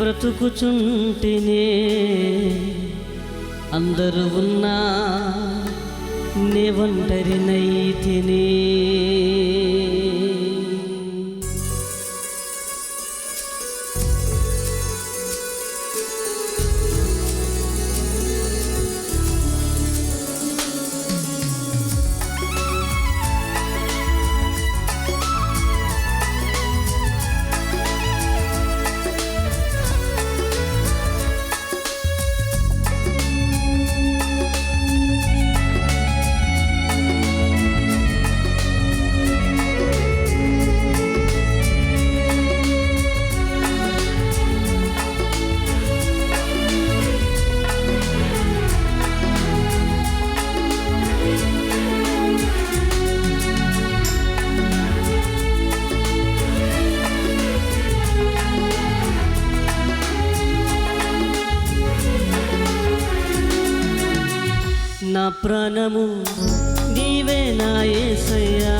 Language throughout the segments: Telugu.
బ్రతుకుచుంటినే. అందరూ ఉన్నా నే ఒంటరినైతిని ప్రాణము నీవే నా ఏసయ్యా.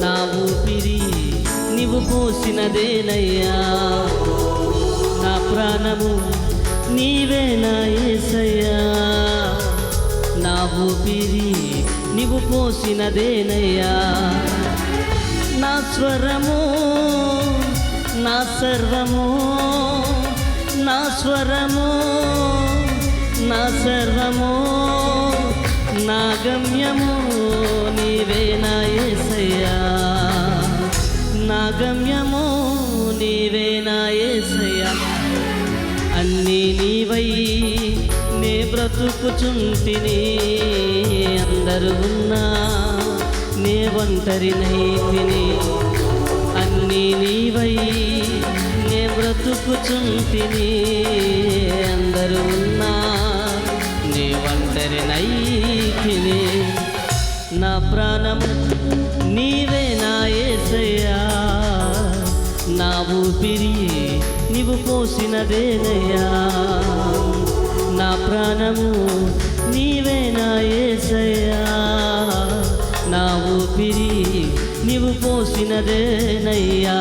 నా ఊపిరి నీవు పోసినదేనయ్యా. నా ప్రాణము నీవే నా ఏసయ్యా. నా ఊపిరి నీవు పోసినదేనయ్యా. నా స్వరము నా సర్వము నా స్వరము నా సర్వము నా గమ్యము నీవే నా ఏసయ్యా? నా గమ్యము నీవే నా ఏసయ్యా? అన్నీ నీవై నే బ్రతుకుచుంటిని అందరూ ఉన్నా నే ఒంటరినైతిని అన్నీ నీవై నే బ్రతుకుచుంటిని అందరూ ఉన్నా ఒంటరినైతిని నా ప్రాణము నీవే నా ఏసయ్యా. నా ఊపిరి నీవు పోసినదేనయ్యా. నా ప్రాణము నీవే నా ఏసయ్యా. నా ఊపిరి నీవు పోసినదేనయ్యా.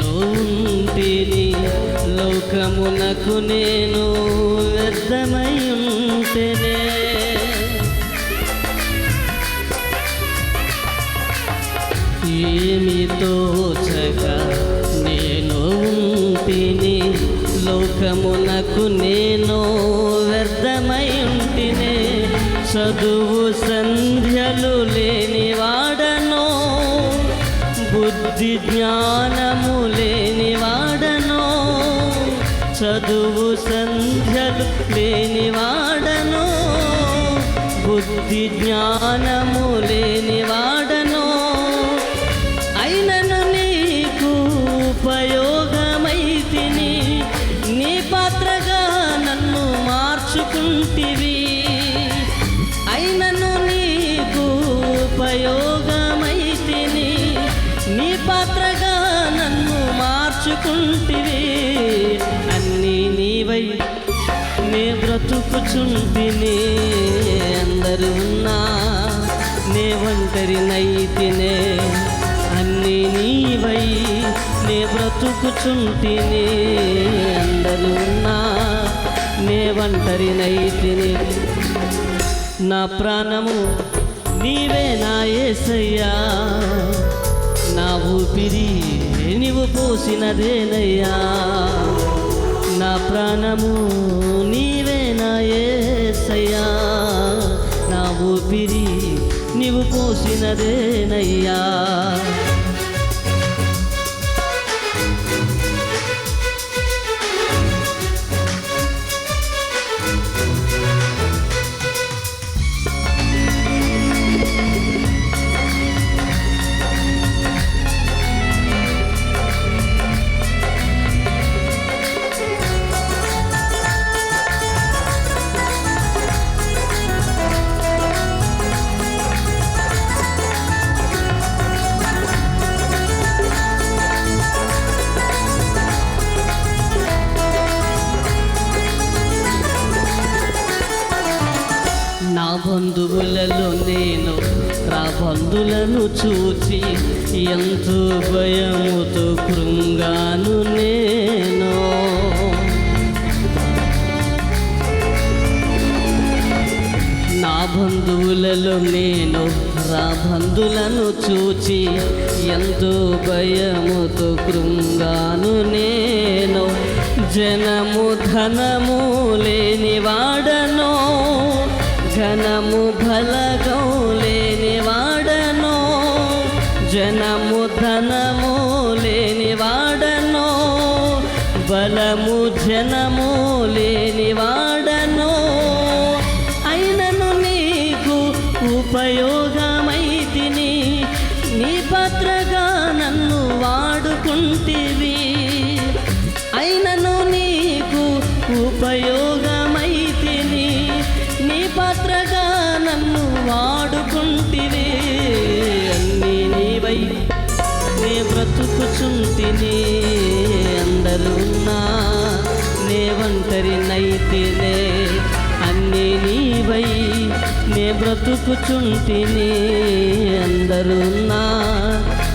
నేను ఉంటిని లోకమునకు నేను వ్యర్థమై ఉంటేనే. ఏమి తోచగా నేను ఉంటిని లోకమునకు నేను వ్యర్థమై ఉంటినే. చదువు సంధ్యలు లేని వాడను బుద్ధి జ్ఞానము చదువు సంధ్యలు లేనివాడను బుద్ధి జ్ఞానము లేనివాడను అయినను నీకు ఉపయోగమైతిని నీ పాత్రగా నన్ను మార్చుకుంటివి. అయినను నీకు ఉపయోగమైతిని నీ పాత్రగా నన్ను మార్చుకుంటివి. నే బ్రతుకుచుంటిని అందరు ఉన్నా నే ఒంటరి నైతినే అన్నీ నీవై నే బ్రతుకుచుంటిని అందరు ఉన్నా నే ఒంటరి నా ప్రాణము నీవే నా ఏసయ్యా నా ఊపిరి నీవు పోసినదేనయ్యా. నా ప్రాణము నీవే నా ఏసయ్యా. నా ఊపిరి నీవు పోసినదేనయ్యా. బంధులను చూచి ఎంతో భయముతో కృంగాను నేను. నా బంధువులలో నేను రా బంధులను చూచి ఎంతో భయముతో కృంగాను నేను. జనము ధనము లేని ఘనము బలగం లేని జనము ధనము లేనివాడను బలము జనము లేనివాడను అయినను నీకు ఉపయోగమైతిని నీ పత్రగా నన్ను వాడుకుంటివి. అయినను నీకు ఉపయోగ నే ఒంటరి అన్నీ నీవై నే బ్రతుకుచుంటిని. అందరూ నా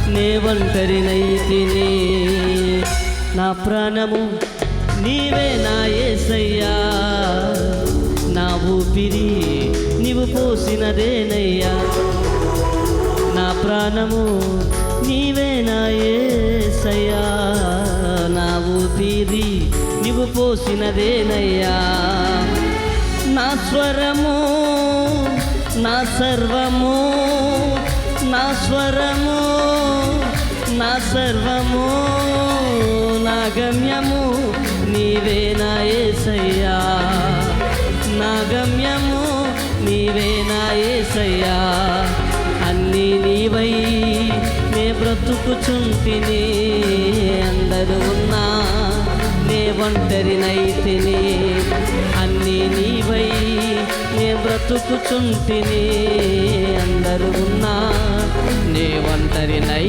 నే ఒంటరి నైతిని. నా ప్రాణము నీవే నా ఏసయ్యా. నా ఊపిరి నీవు పోసినదేనయ్యా. నా ప్రాణము నీవే నా ఏసయ్యా. నా ఊపిరి పోసినదేనయ్యా? నా స్వరము నా సర్వము నా స్వరము నా సర్వము నా గమ్యము నీవే నా ఏసయ్యా? నా గమ్యము నీవే నా ఏసయ్యా? అన్నీ నీవై నే బ్రతుకుచుంటిని అందరూ ఒంటరినైతిని అన్నీ నీవై నే బ్రతుకుచుంటిని. అందరు ఉన్నా నే ఒంటరినై